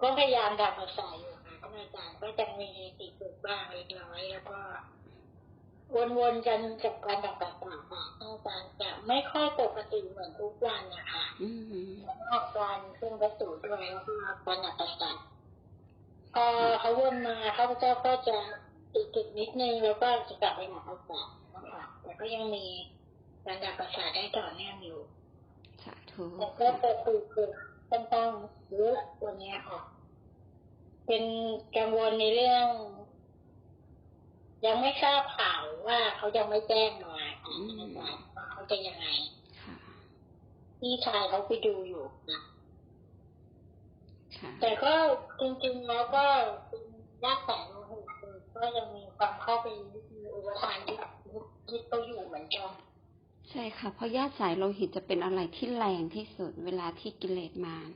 ก็พยายามดับภาษาอยู่ค่ะก็อาจารย์ก็จะมีติดฝึกบ้างเล็กน้อยแล้วก็วนๆกันกับการดับต่างๆค่ะอาจารย์จะไม่ค่อยปกติเหมือนทุกวันนะคะอืมออกการขึ้นวัตถุด้วยแล้วก็การดับประสาทพอเขาวนมาเขาเจ้าก็จะติดติดๆนิดนึงแล้วก็จะกลับไปหาประสาทนะคะแต่ก็ยังมีการดับประสาทได้ต่อเนื่องอยู่สาธุแต่ก็จะคุยคือ ค่อนข้างเยอะวันเนี้ยค่ะเป็นกังวลในเรื่อง ยังไม่ทราบข่าวว่าเขายังไม่แจ้งมาค่ะว่าเขาจะยังไงค่ะพี่ชายเขาไปดูอยู่นะค่ะแต่ก็จริงๆแล้วก็เป็นยากแต่โลหิตคือก็ยังมีความเข้าไปมีอุปทานที่ที่เขาอยู่เหมือนกัน ใช่ค่ะ เพราะญาติสายโลหิตจะเป็นอะไรที่แรงที่สุด เวลาที่กิเลสมาร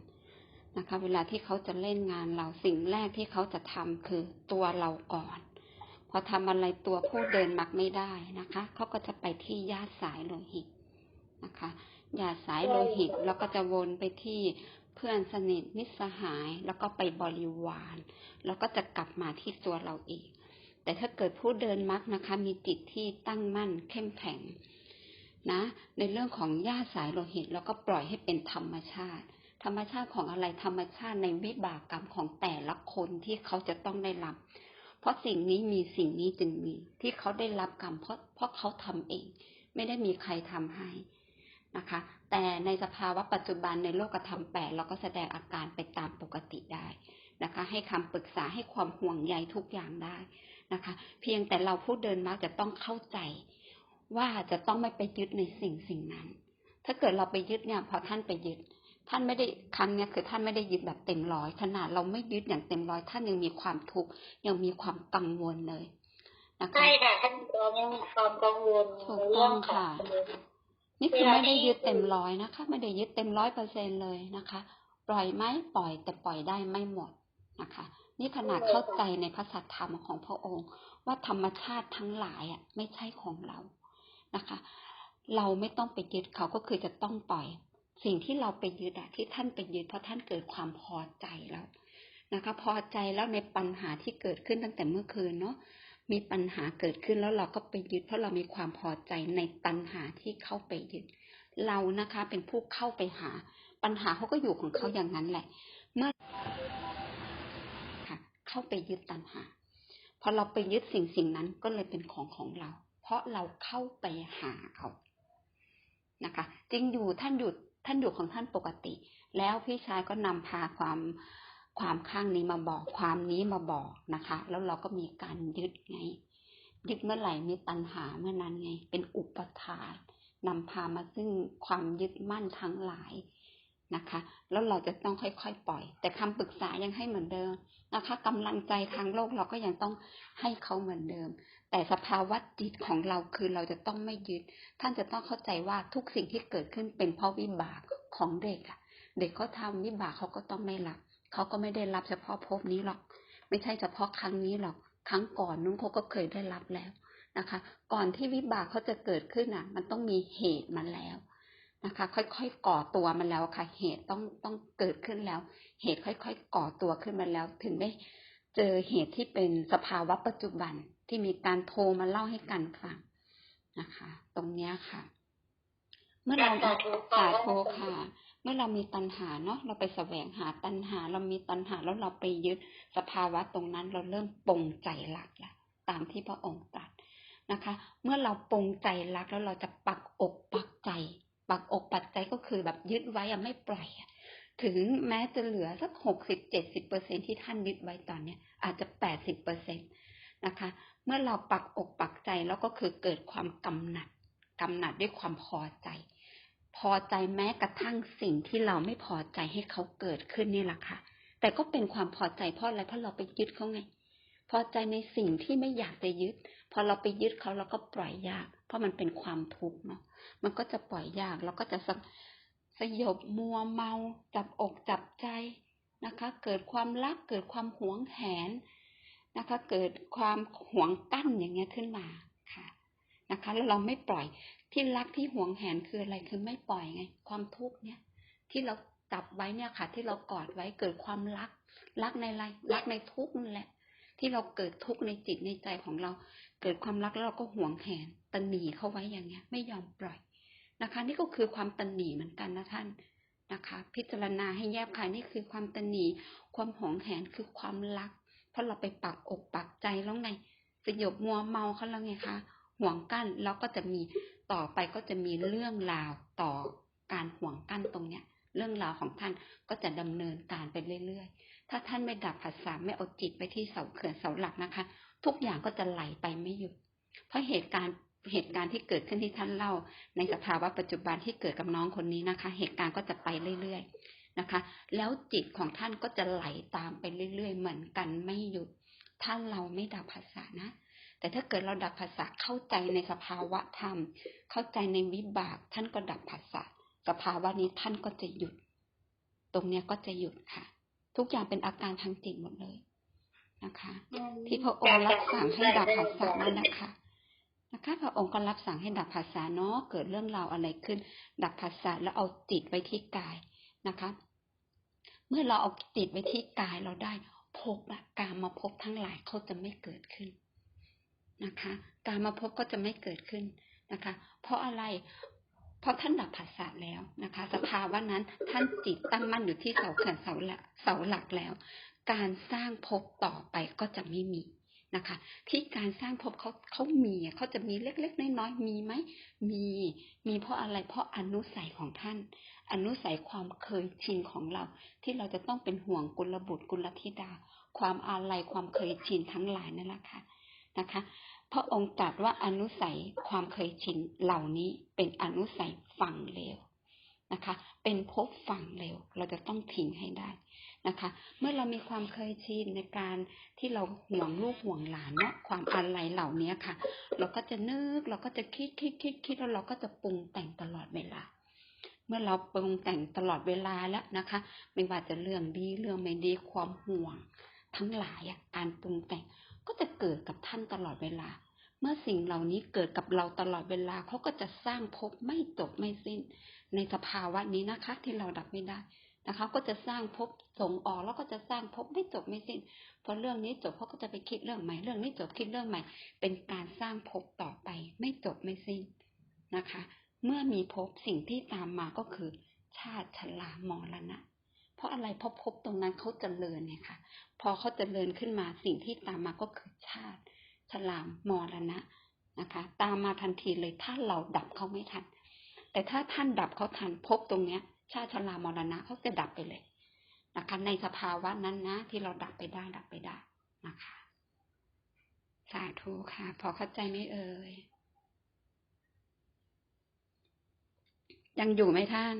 นะคะ เวลาที่เขาจะเล่นงานเราสิ่งแรกที่เขาจะทำคือตัวเราก่อน พอทำอะไรตัวผู้เดินมักไม่ได้นะคะ เขาก็จะไปที่ญาติสายโลหิตนะคะญาติสายโลหิตแล้วก็จะวนไปที่เพื่อนสนิทมิตรสหาย แล้วก็ไปบริวาร แล้วก็จะกลับมาที่ตัวเราเองแต่ถ้าเกิดผู้เดินมักนะคะ มีจิตที่ตั้งมั่นเข้มแข็ง นะ ในเรื่องของญาติสายโลหิตแล้วก็ปล่อยให้เป็นธรรมชาติ ธรรมชาติของอะไรธรรมชาติในวิบากกรรมของแต่ละคนที่เขาจะต้องได้รับ เพราะสิ่งนี้มีสิ่งนี้จึงมีที่เขาได้รับกรรมเพราะเพราะเขาทำเอง ไม่ได้มีใครทำให้นะคะ แต่ในสภาวะปัจจุบันในโลกธรรมแปดเราก็แสดงอาการไปตามปกติได้นะคะ ให้คำปรึกษาให้ความห่วงใยทุกอย่างได้นะคะ เพียงแต่เราผู้เดินมักจะต้องเข้าใจ ว่าจะต้องไม่ไปยึดในสิ่งสิ่งนั้น ถ้าเกิดเราไปยึดเนี่ย พอท่านไปยึด ท่านไม่ได้ครั้งเนี้ยคือท่านไม่ได้ยึดแบบเต็มร้อยขนาดเราไม่ยึดอย่างเต็มร้อยท่านยังมีความทุกข์ยังมีความกังวลเลยนะคะใช่ค่ะท่านตอนนี้มีความกังวลถูกในต้เรื่อองงของค่ะ นี่คือไม่ได้ยึดเต็มร้อยนะคะ ไม่ได้ยึดเต็มร้อยเปอร์เซ็นเลยนะคะ ปล่อยไหมปล่อยแต่ปล่อยได้ไม่หมดนะคะ นี่ขนาดเข้าใจในพระสัทธรรมของพระองค์ ว่าธรรมชาติทั้งหลายอะไม่ใช่ของเรา นะคะ เราไม่ต้องไปยึดเขาก็คือจะต้องปล่อย สิ่งที่เราไปยึดอะที่ท่านไปยึดเพราะท่านเกิดความพอใจแล้วนะคะ พอใจแล้วในปัญหาที่เกิดขึ้นตั้งแต่เมื่อคืนเนาะมีปัญหาเกิดขึ้นแล้วเราก็ไปยึด เพราะเรามีความพอใจในปัญหาที่เข้าไปยึด เรานะคะเป็นผู้เข้าไปหา ปัญหาเขาก็อยู่ของเขาอย่างนั้นแหละ เมื่อค่ะเข้าไปยึดตัณหาพอเราไปยึดสิ่งสิ่งนั้นก็เลยเป็นของของเรา เพราะเราเข้าไปหาเขานะคะ จริงอยู่ท่านอยู่ท่านอยู่ของท่านปกติ แล้วพี่ชายก็นำพาความความข้างนี้มาบอกความนี้มาบอกนะคะ แล้วเราก็มีการยึดไง ยึดเมื่อไหร่มีตัณหาเมื่อนั้นไง เป็นอุปทานนำพามาซึ่งความยึดมั่นทั้งหลาย นะคะ แล้วเราจะต้องค่อยๆปล่อย แต่คำปรึกษายังให้เหมือนเดิมนะคะกำลังใจทางโลกเราก็ยังต้องให้เขาเหมือนเดิม แต่สภาวะจิตของเราคือเราจะต้องไม่ยึด ท่านจะต้องเข้าใจว่าทุกสิ่งที่เกิดขึ้นเป็นเพราะวิบากของเด็กอะเด็กเขาทำวิบากเขาก็ต้องไม่รับเขาก็ไม่ได้รับเฉพาะภพนี้หรอก ไม่ใช่เฉพาะครั้งนี้หรอก ครั้งก่อนนู้นเขาก็เคยได้รับแล้วนะคะ ก่อนที่วิบากเขาจะเกิดขึ้นอะ มันต้องมีเหตุมาแล้ว นะคะ ค่อยๆก่อตัวมาแล้วค่ะ เหตุต้องต้องเกิดขึ้นแล้ว เหตุค่อยๆก่อตัวขึ้นมาแล้ว ถึงได้เจอเหตุที่เป็นสภาวะปัจจุบันที่มีการโทรมาเล่าให้กันฟังนะคะ ตรงเนี้ยค่ะ เมื่อเราสาธุสาธุค่ะ เมื่อเรามีตัณหาเนาะเราไปแสวงหาตัณหา เรามีตัณหาแล้วเราไปยึดสภาวะตรงนั้น เราเริ่มปรงใจรักละตามที่พระองค์ตรัสนะคะ เมื่อเราปรงใจรักแล้วเราจะปักอกปักใจ ปักอกปักใจก็คือแบบยึดไว้อะไม่ปล่อยอะถึงแม้จะเหลือสักหกสิบเจ็ดสิบเปอร์เซ็นที่ท่านยึดไว้ตอนเนี้ยอาจจะแปดสิบเปอร์เซ็นตนะคะ เมื่อเราปักอกปักใจแล้วก็คือเกิดความกำหนัดกำหนัดด้วยความพอใจ พอใจแม้กระทั่งสิ่งที่เราไม่พอใจให้เขาเกิดขึ้นนี่แหละค่ะ แต่ก็เป็นความพอใจเพราะอะไรเพราะเราไปยึดเขาไง พอใจในสิ่งที่ไม่อยากจะยึด พอเราไปยึดเขาเราก็ปล่อยยาก ราะมันเป็นความทุกข์เนาะมันก็จะปล่อยยากเราก็จะสสยบมัวเมาจับอกจับใจนะคะ เกิดความรักเกิดความหวงแหนนะคะ เกิดความหวงกั้นอย่างเงี้ยขึ้นมาค่ะนะคะ แล้วเราไม่ปล่อยที่รักที่หวงแหนคืออะไรคือไม่ปล่อยไง ความทุกข์เนี่ย ที่เราจับไว้เนี่ยค่ะ ที่เรากอดไว้เกิดความรัก รักในอะไรรักในทุกข์นั่นแหละ ที่เราเกิดทุกข์ในจิตในใจของเรา เกิดความรักแล้วเราก็หวงแหน ตันหนีเข้าไว้อย่างเงี้ย ไม่ยอมปล่อยนะคะ นี่ก็คือความตันหนีเหมือนกันนะท่านนะคะ พิจารณาให้แยบคายนี่คือความตันหนีความหวงแหนคือความรัก เพราะเราไปปักอกปักใจแล้วไงสยบมัวเมาเขาแล้วไงคะห่วงกั้นแล้วก็จะมีต่อไปก็จะมีเรื่องราวต่อการห่วงกั้นตรงเนี้ย เรื่องราวของท่านก็จะดำเนินการไปเรื่อยๆ ถ้าท่านไม่ดับผัสสะไม่เอาจิตไปที่เสาเขื่อนเสาหลักนะคะ ทุกอย่างก็จะไหลไปไม่หยุดเพราะเหตุการณ์ เหตุการณ์ที่เกิดขึ้นที่ท่านเล่า ในสภาวะปัจจุบันที่เกิดกับน้องคนนี้นะคะ เหตุการณ์ก็จะไปเรื่อยๆนะคะ แล้วจิตของท่านก็จะไหลตามไปเรื่อยๆ เหมือนกันไม่หยุดถ้าเราไม่ดับภาษานะ แต่ถ้าเกิดเราดับภาษาเข้าใจในสภาวะธรรม เข้าใจในวิบาก ท่านก็ดับภาษาสภาวะนี้ท่านก็จะหยุด ตรงเนี้ยก็จะหยุดค่ะ ทุกอย่างเป็นอาการทางจิตหมดเลยนะคะ ที่พระองค์รับสั่งให้ดับภาษานั่นนะคะนะ คะพระองค์ก็รับสั่งให้ดับภาษาเนาะเกิดเรื่องราวอะไรขึ้น ดับภาษาแล้วเอาจิตไว้ที่กายนะคะ เมื่อเราเอาจิตไว้ที่กายเราได้ภพละการมาพบทั้งหลายเขาจะไม่เกิดขึ้นนะคะ การมาพบก็จะไม่เกิดขึ้นนะคะ เพราะอะไรเพราะท่านดับภาษาแล้วนะคะ สภาวะนั้นท่านจิตตั้งมั่นอยู่ที่เสาเขื่อนเสาหลักเสาหลักแล้ว การสร้างภพต่อไปก็จะไม่มี นะคะ ที่การสร้างภพเขาเขามีเขาจะมีเล็ก ๆ น้อยๆมีไหมมีมีเพราะอะไรเพราะอนุสัยของท่าน อนุสัยความเคยชินของเรา ที่เราจะต้องเป็นห่วงกุลบุตรกุลธิดา ความอาลัยความเคยชินทั้งหลายนั่นแหละค่ะนะคะพระองค์ตรัสว่าอนุสัยความเคยชินเหล่านี้เป็นอนุสัยฝั่งเลวนะคะ เป็นภพฝั่งเลวเราจะต้องทิ้งให้ได้ นะคะ เมื่อเรามีความเคยชินในการที่เราห่วงลูกห่วงหลานเนาะความอาลัยเหล่านี้ค่ะ เราก็จะนึกเราก็จะคิดคิดคิดคิดแล้วเราก็จะปรุงแต่งตลอดเวลา เมื่อเราปรุงแต่งตลอดเวลาแล้วนะคะ ไม่ว่าจะเรื่องดีเรื่องไม่ดีความห่วง ทั้งหลายการปรุงแต่งก็จะเกิดกับท่านตลอดเวลา เมื่อสิ่งเหล่านี้เกิดกับเราตลอดเวลาเขาก็จะสร้างภพไม่จบไม่สิ้น ในสภาวะนี้นะคะ ที่เราดับไม่ได้ นะคะ ก็จะสร้างภพส่งออกแล้วก็จะสร้างภพไม่จบไม่สิ้นพอเรื่องนี้จบเขาก็จะไปคิดเรื่องใหม่เรื่องนี้จบคิดเรื่องใหม่ เป็นการสร้างภพต่อไป ไม่จบไม่สิ้นนะคะ เมื่อมีภพสิ่งที่ตามมาก็คือ ชาติชรามรณะเพราะอะไรเพราะภพตรงนั้นเขาจเจริญเนี่ยค่ะ พอเขาจเจริญขึ้นมาสิ่งที่ตามมาก็คือชาติชรามรณะนะคะ ตามมาทันทีเลยถ้าเราดับเขาไม่ทัน แต่ถ้าท่านดับเขาทันภพตรงเนี้ย ชาติชรามรณะเขาจะดับไปเลยนะคะ ในสภาวะนั้นนะ ที่เราดับไปได้ดับไปได้นะคะ สาธุค่ะ พอเข้าใจไหมเอ่ยยังอยู่ไหมท่าน